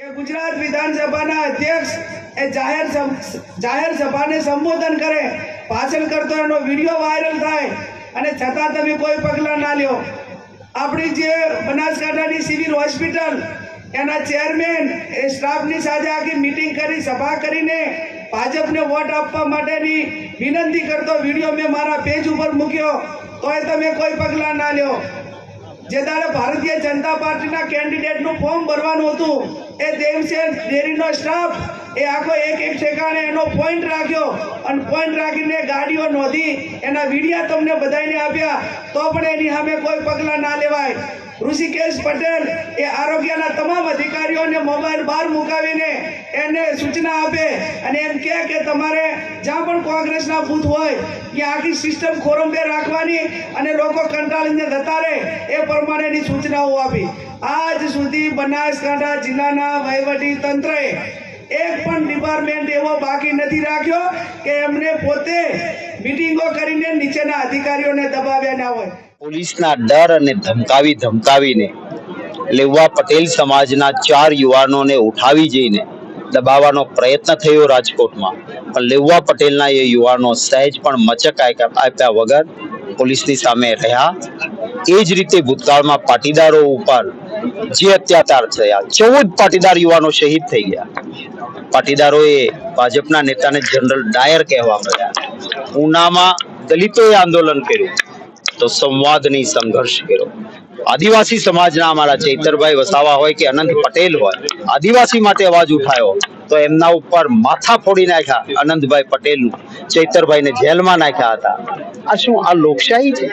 કે ગુજરાત વિધાનસભાના અધ્યક્ષ એ જાહેર જાહેર સભાને સંબોધન કરે, ભાષણ કરતો એનો વીડિયો વાયરલ થાય અને છતાં તમે કોઈ પગલાં ના લ્યો. આપણી જે બનાસકાંઠાની સિવિલ હોસ્પિટલ, એના ચેરમેન એ સ્ટાફની સાથે આખી મિટિંગ કરી, સભા કરીને ભાજપને વોટ આપવા માટેની વિનંતી કરતો વીડિયો મેં મારા પેજ ઉપર મૂક્યો. તોય તમે કોઈ પગલાં ના લ્યો. જે દાડે ભારતીય જનતા પાર્ટીના કેન્ડિડેટનું ફોર્મ ભરવાનું હતું, એ દેવસેન ડેરીનો સ્ટાફ, એ આખો એક એક ઠેકાણે એનો પોઈન્ટ રાખ્યો અને પોઈન્ટ રાખીને ગાડીઓ નોંધી, એના વિડીયા તમને બધાને આપ્યા, તો પણ એની સામે કોઈ પગલાં ના લેવાય. ઋષિકેશ પટેલ એ આરોગ્યના તમામ અધિકારીઓને મોબાઈલ બહાર મુકાવીને એને સૂચના આપે અને એમ કહે કે તમારે જ્યાં પણ કોંગ્રેસના બૂથ હોય ત્યાં આખી સિસ્ટમ ખોરંબે રાખવાની અને લોકો કંટાળીને જતા રહે, એ પ્રમાણેની સૂચનાઓ આપી. આજ સુધી બનાસકાંઠા જિલ્લાના વહીવટી તંત્રએ એક પણ ડિપાર્ટમેન્ટ એવો બાકી નથી રાખ્યો કે એમને પોતે મિટિંગો કરીને નીચેના અધિકારીઓને દબાવ્યા ના હોય. પોલીસના ડર અને ધમકાવી ધમકાવીને લેવા પટેલ સમાજના ચાર યુવાનોને ઉઠાવી જઈને દબાવવાનો પ્રયત્ન થયો રાજકોટમાં. પણ લેવા પટેલના એ યુવાનો સહેજ પણ મચક આપ્યા વગર પોલીસની સામે રહ્યા. એ જ રીતે ભૂતકાળમાં પાટીદારો ઉપર જે અત્યાચાર થયા, ચૌદ પાટીદાર યુવાનો શહીદ થઈ ગયા. પાટીદારોએ ભાજપના નેતાને જનરલ ડાયર કહેવા મળ્યા ઉનામાં દલિતોએ આંદોલન કર્યું, તો સંવાદની સંઘર્ષ કર્યો. આદિવાસી સમાજના અમારા ચૈતરભાઈ વસાવા હોય કે અનંત પટેલ હોય, આદિવાસી માટે અવાજ ઉઠાયો, તો એમના ઉપર માથા ફોડી નાખ્યા અનંતભાઈ પટેલનું, ચૈતરભાઈને જેલમાં નાખ્યા હતા. આ શું, આ લોકશાહી છે?